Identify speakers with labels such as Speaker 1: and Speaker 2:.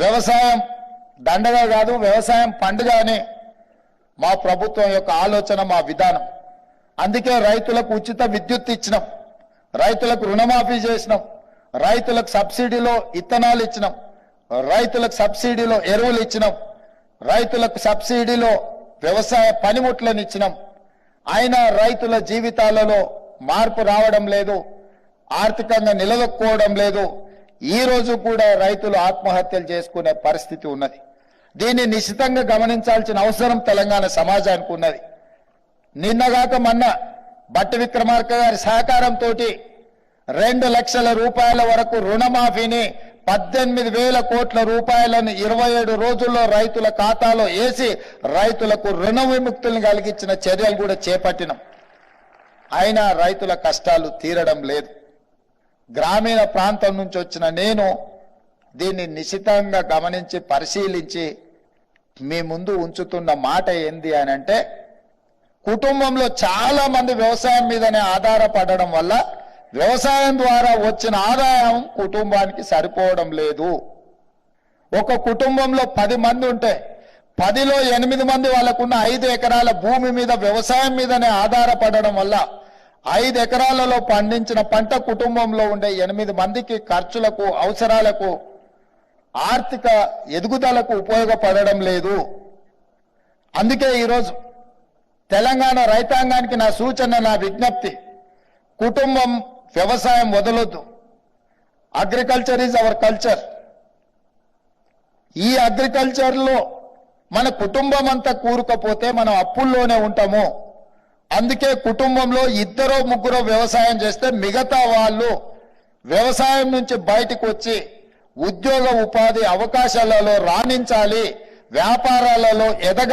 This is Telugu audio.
Speaker 1: వ్యవసాయం దండగా కాదు వ్యవసాయం పండుగ అని మా ప్రభుత్వం యొక్క ఆలోచన మా విధానం. అందుకే రైతులకు ఉచిత విద్యుత్ ఇచ్చినాం. రైతులకు రుణమాఫీ చేసినాం. రైతులకు సబ్సిడీలో ఇత్తనాలు ఇచ్చినాం. రైతులకు సబ్సిడీలో ఎరువులు ఇచ్చినాం. రైతులకు సబ్సిడీలో వ్యవసాయ పనిముట్లను ఇచ్చినాం. అయినా రైతుల జీవితాలలో మార్పు రావడం లేదు. ఆర్థికంగా నిలదొక్కుకోవడం లేదు. ఈ రోజు కూడా రైతులు ఆత్మహత్యలు చేసుకునే పరిస్థితి ఉన్నది. దీన్ని నిశ్చితంగా గమనించాల్సిన అవసరం తెలంగాణ సమాజానికి ఉన్నది. నిన్నగాక మొన్న బట్టి విక్రమార్క గారి సహకారంతో రెండు లక్షల రూపాయల వరకు రుణమాఫీని పద్దెనిమిది వేల కోట్ల రూపాయలను ఇరవై ఏడు రోజుల్లో రైతుల ఖాతాలో వేసి రైతులకు రుణ విముక్తులను కలిగించిన చర్యలు కూడా చేపట్టినాం. అయినా రైతుల కష్టాలు తీరడం లేదు. గ్రామీణ ప్రాంతం నుంచి వచ్చిన నేను దీన్ని నిశితంగా గమనించి పరిశీలించి మీ ముందు ఉంచుతున్న మాట ఏంది అని అంటే కుటుంబంలో చాలా మంది వ్యవసాయం మీదనే ఆధారపడడం వల్ల వ్యవసాయం ద్వారా వచ్చిన ఆదాయం కుటుంబానికి సరిపోవడం లేదు. ఒక కుటుంబంలో పది మంది ఉంటే పదిలో ఎనిమిది మంది వాళ్ళకున్న ఐదు ఎకరాల భూమి మీద వ్యవసాయం మీదనే ఆధారపడడం వల్ల ఐదు ఎకరాలలో పండించిన పంట కుటుంబంలో ఉండే ఎనిమిది మందికి ఖర్చులకు అవసరాలకు ఆర్థిక ఎదుగుదలకు ఉపయోగపడడం లేదు. అందుకే ఈరోజు తెలంగాణ రైతాంగానికి నా సూచన నా విజ్ఞప్తి. కుటుంబం వ్యవసాయం వదలొద్దు. అగ్రికల్చర్ ఈజ్ అవర్ కల్చర్ ఈ అగ్రికల్చర్లో మన కుటుంబం అంతా కూరుకపోతే మనం అప్పుల్లోనే ఉంటాము. అందుకే కుటుంబంలో ఇద్దరో ముగ్గురో వ్యవసాయం చేస్తే మిగతా వాళ్ళు వ్యవసాయం నుంచి బయటకు వచ్చి ఉద్యోగ ఉపాధి అవకాశాలలో రాణించాలి వ్యాపారాలలో ఎదగ